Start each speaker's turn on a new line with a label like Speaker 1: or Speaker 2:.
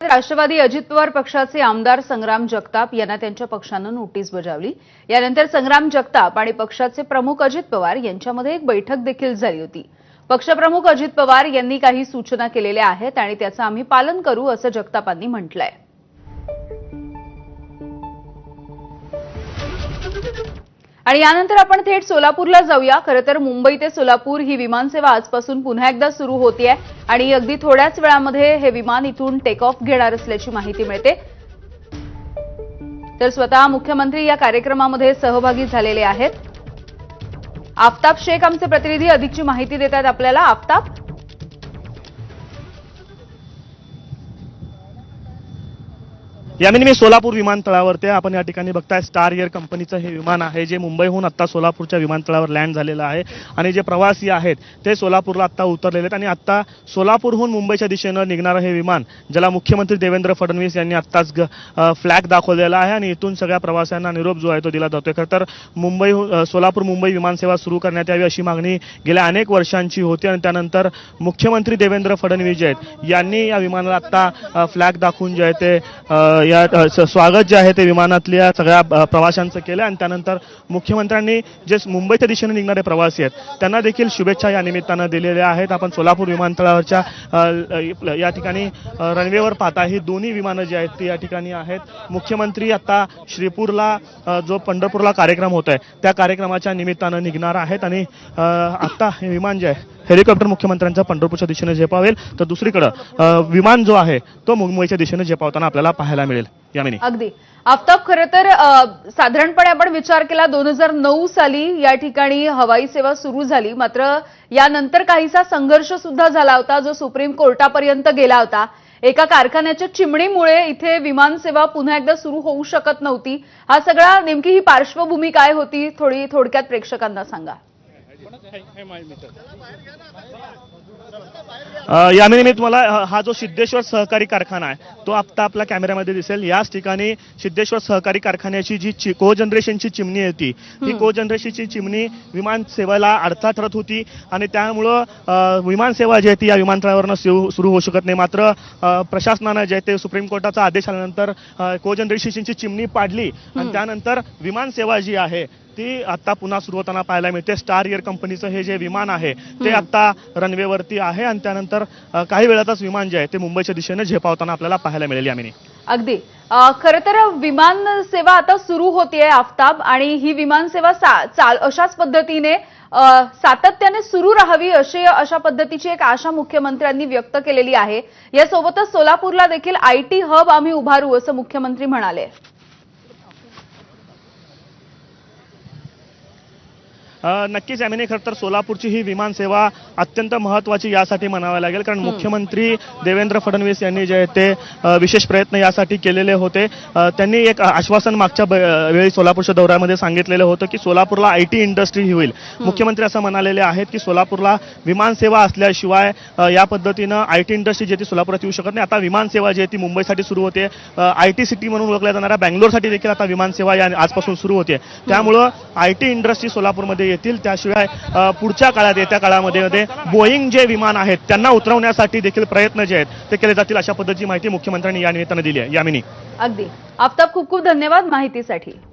Speaker 1: राष्ट्रवादी अजित पवार पक्षाचे आमदार संग्राम जगताप यांना त्यांच्या पक्षानं नोटीस बजावली. यानंतर संग्राम जगताप आणि पक्षाचे प्रमुख अजित पवार यांच्यामध्ये एक बैठक देखील झाली होती. पक्षप्रमुख अजित पवार यांनी काही सूचना केलेल्या आहेत आणि त्याचं आम्ही पालन करू असं जगतापांनी म्हटलंय. आणि यानंतर आपण थेट सोलापूरला जाऊया. खरं तर मुंबई ते सोलापूर ही विमानसेवा आजपासून पुन्हा एकदा सुरू होती आहे आणि अगदी थोड्याच वेळामध्ये हे विमान इथून टेक ऑफ घेणार असल्याची माहिती मिळते. तर स्वतः मुख्यमंत्री या कार्यक्रमामध्ये सहभागी झालेले आहेत. आफताब शेख आमचे प्रतिनिधी अधिकची माहिती देतात आपल्याला. आफताब?
Speaker 2: यामिनी मी सोलापूर विमानतळावरती आहे. आपण या ठिकाणी बघताय स्टार एअर कंपनीचं हे विमान आहे जे मुंबईहून आत्ता सोलापूरच्या विमानतळावर लँड झालेलं आहे. आणि जे प्रवासी आहेत ते सोलापूरला आत्ता उतरलेले आहेत. आणि आत्ता सोलापूरहून मुंबईच्या दिशेनं निघणारं हे विमान ज्याला मुख्यमंत्री देवेंद्र फडणवीस यांनी आत्ताच फ्लॅग दाखवलेला आहे. आणि इथून सगळ्या प्रवाशांना निरोप जो आहे तो दिला जातोय. खरं तर मुंबई सोलापूर मुंबई विमानसेवा सुरू करण्यात यावी अशी मागणी गेल्या अनेक वर्षांची होती. आणि त्यानंतर मुख्यमंत्री देवेंद्र फडणवीस जे आहेत यांनी या विमानाला आत्ता फ्लॅग दाखवून जे आहे ते या स्वागत जे आहे ते विमानातल्या सगळ्या प्रवाशांचं केलं आणि त्यानंतर मुख्यमंत्र्यांनी जे मुंबईच्या दिशेने निघणारे प्रवासी आहेत त्यांना देखील शुभेच्छा या निमित्तानं दिलेल्या आहेत. आपण सोलापूर विमानतळावरच्या या ठिकाणी रनवेवर पाहता ही दोन्ही विमानं जी आहेत ती या ठिकाणी आहेत. मुख्यमंत्री आता श्रीपूरला जो पंढरपूरला कार्यक्रम होत आहे त्या कार्यक्रमाच्या निमित्तानं निघणार आहेत आणि आत्ता हे विमान जे आहे हेलिकॉप्टर मुख्यमंत्र्यांचा पंढरपूरच्या दिशेने झेपावेल. तर दुसरीकडं विमान जो आहे तो मुंबईच्या दिशेने झेपावताना आपल्याला पाहायला मिळेल. यामिनी.
Speaker 1: अगदी. आफताब खरं तर साधारणपणे आपण विचार केला दोन हजार नऊ साली या ठिकाणी हवाई सेवा सुरू झाली. मात्र यानंतर काहीसा संघर्ष सुद्धा झाला होता जो सुप्रीम कोर्टापर्यंत गेला होता. एका कारखान्याच्या चिमणीमुळे इथे विमानसेवा पुन्हा एकदा सुरू होऊ शकत नव्हती. हा सगळा नेमकी ही पार्श्वभूमी काय होती थोडी थोडक्यात प्रेक्षकांना सांगा.
Speaker 2: अ, यामिनी मी तुम्हाला अ, हा जो सिद्धेश्वर सहकारी कारखाना आहे तो आत्ता आपल्या कॅमेऱ्यामध्ये दिसेल. याच ठिकाणी सिद्धेश्वर सहकारी कारखान्याची जी चि, को जनरेशनची चिमणी होती ही को जनरेशनची चिमणी विमान सेवेला अडथळा ठरत होती आणि त्यामुळं अ, विमान सेवा जी आहे ती या विमानतळावरनं सुरू होऊ शकत नाही. मात्र प्रशासनानं जे ते सुप्रीम कोर्टाचा आदेश आल्यानंतर को जनरेशनची चिमणी पाडली आणि त्यानंतर विमान सेवा जी आहे ती आता पुन्हा सुरू होताना पाहायला मिळते. स्टार एअर कंपनीचं हे जे विमान आहे ते आता रनवेवरती आहे आणि त्यानंतर काही वेळातच विमान जे आहे ते मुंबईच्या दिशेने झेपावताना आपल्याला पाहायला मिळेल यामिनी.
Speaker 1: अगदी. खरं तर विमान सेवा आता सुरू होतीये आफताब आणि ही विमान सेवा चाल अशाच पद्धतीने सातत्याने सुरू राहावी अशी अशा पद्धतीची एक आशा मुख्यमंत्र्यांनी व्यक्त केलेली आहे. यासोबतच सोलापूरला देखील आयटी हब आम्ही उभारू असं मुख्यमंत्री म्हणाले.
Speaker 2: नक्कीच यामिनी खरं तर सोलापूरची ही विमान सेवा अत्यंत महत्वाची यासाठी म्हणावी लागेल. कारण मुख्यमंत्री देवेंद्र फडणवीस यांनी जे आहे ते विशेष प्रयत्न यासाठी केलेले होते. त्यांनी एक आश्वासन मागच्या वेळी सोलापूरच्या दौऱ्यामध्ये सांगितलेलं होतं की सोलापूरला आय टी इंडस्ट्री ही होईल. मुख्यमंत्री असं म्हणालेले आहेत की सोलापूरला विमान सेवा असल्याशिवाय या पद्धतीनं आय टी इंडस्ट्री जी ती सोलापुरात येऊ शकत नाही. आता विमान सेवा जी आहे ती मुंबईसाठी सुरू होते. आय टी सिटी म्हणून ओळखल्या जाणाऱ्या बँगलोरसाठी देखील आता विमान सेवा या आजपासून सुरू होते. त्यामुळं आय टी इंडस्ट्री सोलापूरमध्ये येतील. त्याशिवाय पुढच्या काळात येत्या काळामध्ये मध्ये बोईंग जे विमान आहेत त्यांना उतरवण्यासाठी देखील प्रयत्न जे आहेत ते केले जातील अशा पद्धतीची माहिती मुख्यमंत्र्यांनी या निमित्तानं दिली आहे. यामिनी.
Speaker 1: अगदी. आफताब खूप खूप धन्यवाद माहितीसाठी.